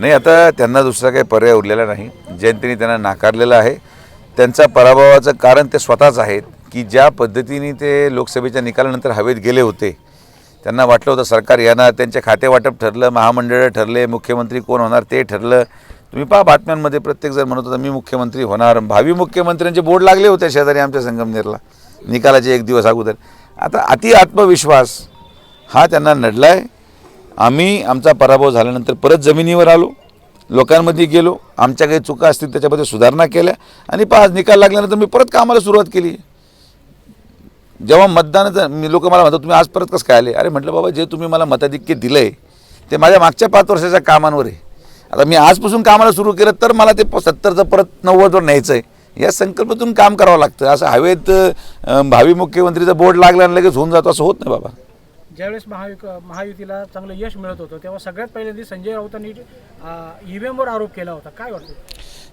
नाही आता त्यांना दुसरा काही पर्याय उरलेला नाही. जयंतीने त्यांना नाकारलेलं आहे. त्यांचा पराभवाचं कारण ते स्वतःच आहेत की ज्या पद्धतीने ते लोकसभेच्या निकालानंतर हवेत गेले होते. त्यांना वाटलं होतं सरकार यांना त्यांचे खाते वाटप ठरलं महामंडळ ठरले मुख्यमंत्री कोण होणार ते ठरलं. तुम्ही पहा बातम्यांमध्ये प्रत्येकजण म्हणत होता मी मुख्यमंत्री होणार. भावी मुख्यमंत्र्यांचे बोर्ड लागले होते शेजारी आमच्या संगमनेरला निकालाचे एक दिवस अगोदर. आता अति आत्मविश्वास हा त्यांना नडला आहे आम्ही आमचा पराभव झाल्यानंतर परत जमिनीवर आलो लोकांमध्ये गेलो आमच्या काही चुका असतील त्याच्यामध्ये सुधारणा केल्या आणि पाच निकाल लागल्यानंतर मी परत कामाला सुरुवात केली. जेव्हा मतदानाचं मी लोक मला म्हणतात तुम्ही आज परत कसं काय आले? अरे म्हटलं बाबा जे तुम्ही मला मताधिक्य दिलं आहे ते माझ्या मागच्या पाच वर्षाच्या कामांवर आहे. आता मी आजपासून कामाला सुरू केलं तर मला ते प- सत्तरचं परत नव्वदवर न्यायचं आहे या संकल्पातून काम करावं लागतं. असं हवेत भावी मुख्यमंत्रीचा बोर्ड लागला आणि लगेच होऊन जातो. असं होत नाही बाबा. ज्यावेळेस महाविक महायुतीला चांगलं यश मिळत होतं तेव्हा सगळ्यात पहिल्यांदा संजय राऊतांनी ईव्हीएमवर आरोप केला होता. काय वाटतं?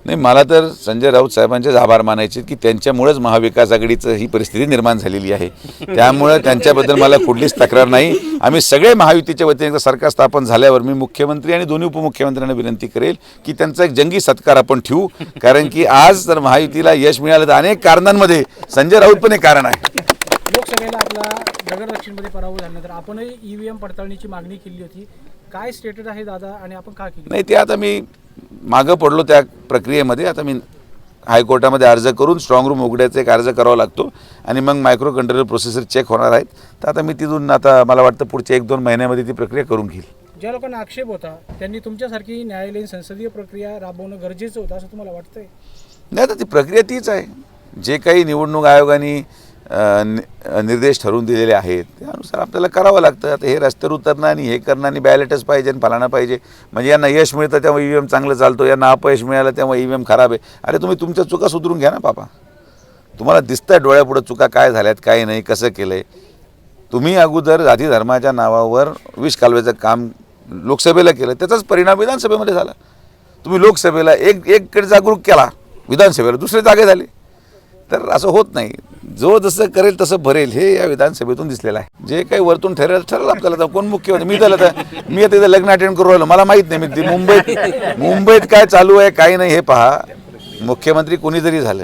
नाही मला तर संजय राऊत साहेबांचेच आभार मानायचे की त्यांच्यामुळेच महाविकास आघाडीचं ही परिस्थिती निर्माण झालेली आहे. त्यामुळं त्यांच्याबद्दल मला कुठलीच तक्रार नाही. आम्ही सगळे महायुतीच्या वतीने सरकार स्थापन झाल्यावर मी मुख्यमंत्री आणि दोन्ही उपमुख्यमंत्र्यांना विनंती करेल की त्यांचा एक जंगी सत्कार आपण ठेवू. कारण की आज जर महायुतीला यश मिळालं तर अनेक कारणांमध्ये संजय राऊत पण एक कारण आहे. लोकसभेला आपला नगर दक्षिणमध्ये पराभव झाल्यानंतर आपणही ईव्हीएम पडताळणीची मागणी केली होती. काय स्टेटस आहे दादा आणि आपण का केली? नाही ते आता मी मागं पडलो त्या प्रक्रियेमध्ये. आता मी हायकोर्टामध्ये अर्ज करून स्ट्रॉंग रूम उघड्याचा एक अर्ज करावा लागतो आणि मग मायक्रो कंट्रोलर प्रोसेसर चेक होणार आहेत. तर आता मी तिथून आता मला वाटतं पुढच्या एक दोन महिन्यामध्ये ती प्रक्रिया करून घेईल. ज्या लोकांना आक्षेप होता त्यांनी तुमच्यासारखी न्यायालयीन संसदीय प्रक्रिया राबवणं गरजेचं होतं असं तुम्हाला वाटतंय? नाही आता ती प्रक्रिया तीच आहे. जे काही निवडणूक आयोगाने निर्देश ठरवून दिलेले आहेत. त्यानुसार आपल्याला करावं लागतं. आता हे रस्त्यावर उतरणं आणि हे करणं आणि बॅलेटच पाहिजे आणि फलाना पाहिजे. म्हणजे यांना यश मिळतं तेव्हा ई व्ही एम चांगलं चालतो यांना अपयश मिळालं तेव्हा ई व्ही एम खराब आहे. अरे तुम्ही तुमच्या चुका सुधरून घ्या ना पापा. तुम्हाला दिसतंय डोळ्यापुढं चुका काय झाल्यात काय नाही कसं केलं आहे तुम्ही अगोदर जाती धर्माच्या नावावर विष कालव्याचं काम लोकसभेला केलं. त्याचाच परिणाम विधानसभेमध्ये झाला. तुम्ही लोकसभेला एक एककडे जागरूक केला विधानसभेला दुसरे जागे झाले. तर असं होत नाही. जो जसं करेल तसं भरेल हे या विधानसभेतून दिसलेलं आहे. जे काही वरतून ठरेल ठरेल आपल्याला कोण मुख्य मी त्याला तर मी आता इथं लग्न अटेंड करू राहिलो. मला माहीत नाही मी ते मुंबईत मुंबईत काय चालू आहे काय नाही हे पहा. मुख्यमंत्री कोणी जरी झालं.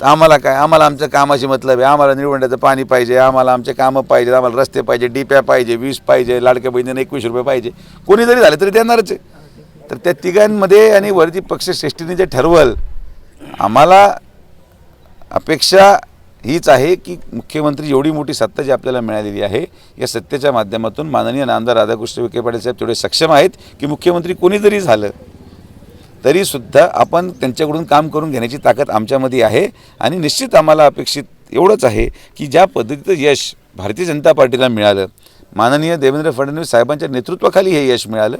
तर आम्हाला काय? आम्हाला आमच्या कामाशी मतलब आहे. आम्हाला निवडण्याचं पाणी पाहिजे. आम्हाला आमचे कामं पाहिजे. आम्हाला रस्ते पाहिजे डिप्या पाहिजे वीज पाहिजे लाडक्या बहिणीने एकवीस रुपये पाहिजे. कोणी जरी झाले तरी देणारच आहे. तर त्या तिघांमध्ये आणि वरती पक्षश्रेष्ठीने जे ठरवल आम्हाला अपेक्षा हीच आहे की मुख्यमंत्री एवढी मोठी सत्ता जी आपल्याला मिळालेली आहे या सत्तेच्या माध्यमातून माननीय नामदार राधाकृष्ण विखे पाटील साहेब तेवढे सक्षम आहेत की मुख्यमंत्री कोणी जरी झालं तरीसुद्धा आपण त्यांच्याकडून काम करून घेण्याची ताकद आमच्यामध्ये आहे. आणि निश्चित आम्हाला अपेक्षित एवढंच आहे की ज्या पद्धतीचं यश भारतीय जनता पार्टीला मिळालं माननीय देवेंद्र फडणवीस साहेबांच्या नेतृत्वाखाली हे यश मिळालं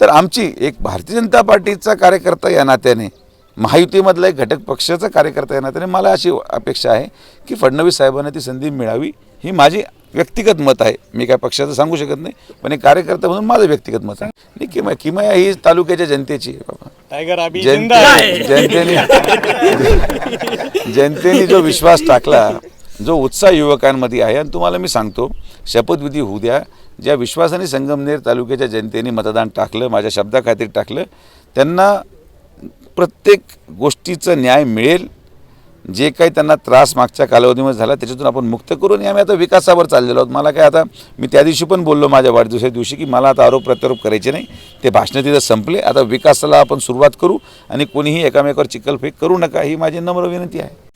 तर आमची एक भारतीय जनता पार्टीचा कार्यकर्ता या नात्याने महायुतीमधला एक घटक पक्षाचा कार्यकर्ता या नात्याने मला अशी अपेक्षा आहे की फडणवीस साहेबांना ती संधी मिळावी. ही माझी व्यक्तिगत मत आहे. मी काय पक्षाचं सांगू शकत नाही पण एक कार्यकर्ता म्हणून माझं व्यक्तिगत मत आहे. आणि किमया किमया ही तालुक्याच्या जनतेची आहे बाबा. टायगर जनते जनतेने जनतेने जो विश्वास टाकला जो उत्साह युवकांमध्ये आहे आणि तुम्हाला मी सांगतो शपथविधी होऊ द्या. ज्या विश्वासाने संगमनेर तालुक्याच्या जनतेने मतदान टाकलं माझ्या शब्दाखातीर टाकलं त्यांना प्रत्येक गोष्टीचं न्याय मिळेल. जे काही त्यांना त्रास मागच्या कालावधीमध्ये झाला त्याच्यातून आपण मुक्त करून आम्ही आता विकासावर चाललेलो आहोत. मला काय आता मी त्या दिवशी पण बोललो माझ्या वाढदिवसाच्या दिवशी की मला आता आरोप प्रत्यारोप करायचे नाही. ते भाषणं तिथं संपले. आता विकासाला आपण सुरुवात करू आणि कोणीही एकामेकावर चिखलफेक करू नका ही माझी नम्र विनंती आहे.